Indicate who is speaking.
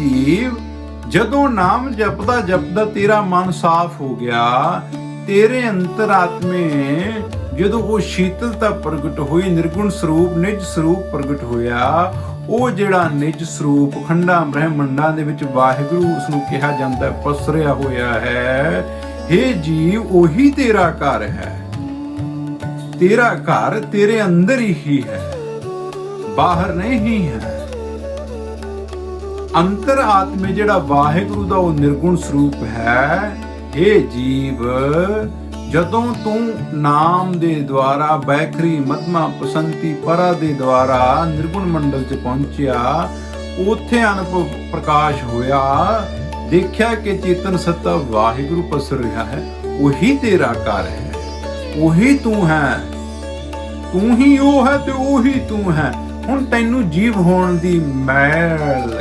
Speaker 1: ਜੀਵ, ਜਦੋਂ ਨਾਮ ਜਪਦਾ ਜਪਦਾ ਤੇਰਾ ਮਨ ਸਾਫ਼ ਹੋ ਗਿਆ, ਤੇਰੇ ਅੰਤਰਾਤਮੇ ਜਦੋਂ ਉਹ ਸ਼ੀਤਲਤਾ ਪ੍ਰਗਟ ਹੋਈ, ਨਿਰਗੁਣ ਸਰੂਪ, ਨਿਜ ਸਰੂਪ ਪ੍ਰਗਟ ਹੋਇਆ, ਉਹ ਜਿਹੜਾ ਨਿਜ ਸਰੂਪ ਖੰਡਾਂ ਬ੍ਰਹਮੰਡਾਂ ਦੇ ਵਿੱਚ ਵਾਹਿਗੁਰੂ ਉਸ ਨੂੰ ਕਿਹਾ ਜਾਂਦਾ ਪਸਰਿਆ ਹੋਇਆ ਹੈ हे ਜੀਵ, ਉਹੀ ਤੇਰਾ ਘਰ ਹੈ। ਤੇਰਾ ਘਰ ਤੇਰੇ ਅੰਦਰ ਹੀ ਹੈ, ਬਾਹਰ ਨਹੀਂ ਹੈ। ਅੰਤਰ ਆਤਮੇ ਜਿਹੜਾ ਵਾਹਿਗੁਰੂ ਦਾ ਉਹ ਨਿਰਗੁਣ ਸਰੂਪ ਹੈ, ਇਹ ਜੀਵ ਜਦੋਂ ਤੂੰ ਨਾਮ ਦੇ ਦੁਆਰਾ ਬੈਖਰੀ ਮਧਮਾ ਪਸੰਤੀ ਪਰਾ ਦੇ ਦੁਆਰਾ ਨਿਰਗੁਣ ਮੰਡਲ 'ਚ ਪਹੁੰਚਿਆ, ਉਥੇ ਅਨੁਭਵ ਪ੍ਰਕਾਸ਼ ਹੋਇਆ, ਦੇਖਿਆ ਕਿ ਚੇਤਨ ਸੱਤਾ ਵਾਹਿਗੁਰੂ ਪਸਰ ਰਿਹਾ ਹੈ, ਉਹੀ ਤੇਰਾ ਘਰ ਹੈ, ਉਹੀ ਤੂੰ ਹੈ, ਤੂੰ ਹੀ ਉਹ ਹੈ ਤੇ ਉਹੀ ਤੂੰ ਹੈ। ਹੁਣ ਤੈਨੂੰ ਜੀਵ ਹੋਣ ਦੀ ਮੈਲ